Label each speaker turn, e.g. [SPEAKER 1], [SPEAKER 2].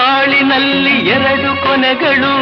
[SPEAKER 1] ಬಾಳಿನಲ್ಲಿ ಎರಡು ಕೊನೆಗಳು.